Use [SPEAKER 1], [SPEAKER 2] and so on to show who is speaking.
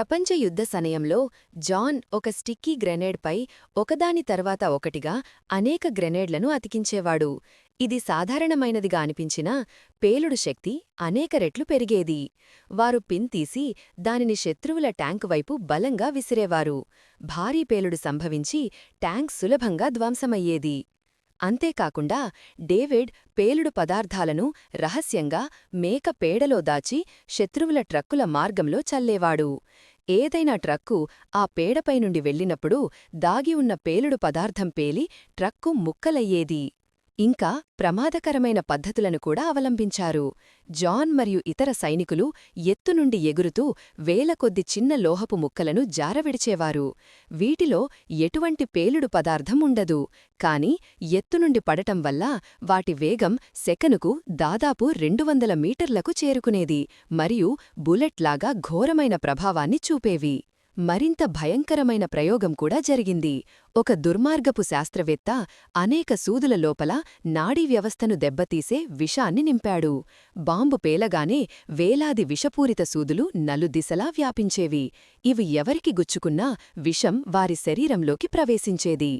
[SPEAKER 1] ప్రపంచ యుద్ధ సమయంలో జాన్ ఒక స్టిక్కీ గ్రెనేడ్పై ఒకదాని తర్వాత ఒకటిగా అనేక గ్రెనేడ్లను అతికించేవాడు. ఇది సాధారణమైనదిగా అనిపించినా పేలుడు శక్తి అనేక రెట్లు పెరిగేది. వారు పిన్ తీసి దానిని శత్రువుల ట్యాంకు వైపు బలంగా విసిరేవారు. భారీ పేలుడు సంభవించి ట్యాంక్ సులభంగా ధ్వంసమయ్యేది. అంతేకాకుండా డేవిడ్ పేలుడు పదార్థాలను రహస్యంగా మేక పేడలో దాచి శత్రువుల ట్రక్కుల మార్గంలో చల్లేవాడు. ఏదైనా ట్రక్కు ఆ పేడపై నుండి వెళ్ళినప్పుడు దాగి ఉన్న పేలుడు పదార్థం పేలి ట్రక్కు ముక్కలయ్యేది. ఇంకా ప్రమాదకరమైన పద్ధతులను కూడా అవలంబించారు. జాన్ మరియు ఇతర సైనికులు ఎత్తునుండి ఎగురుతూ వేల కొద్ది చిన్న లోహపు ముక్కలను జారవిడిచేవారు. వీటిలో ఎటువంటి పేలుడు పదార్థం ఉండదు. కాని ఎత్తునుండి పడటం వల్ల వాటి వేగం సెకనుకు దాదాపు రెండు వందల మీటర్లకు చేరుకునేది మరియు బుల్లెట్లాగా ఘోరమైన ప్రభావాన్ని చూపేవి. మరింత భయంకరమైన ప్రయోగం కూడా జరిగింది. ఒక దుర్మార్గపు శాస్త్రవేత్త అనేక సూదుల లోపల నాడీ వ్యవస్థను దెబ్బతీసే విషాన్ని నింపాడు. బాంబు పేలగానే వేలాది విషపూరిత సూదులు నలుదిశలా వ్యాపించేవి. ఇవి ఎవరికి గుచ్చుకున్నా విషం వారి శరీరంలోకి ప్రవేశించేది.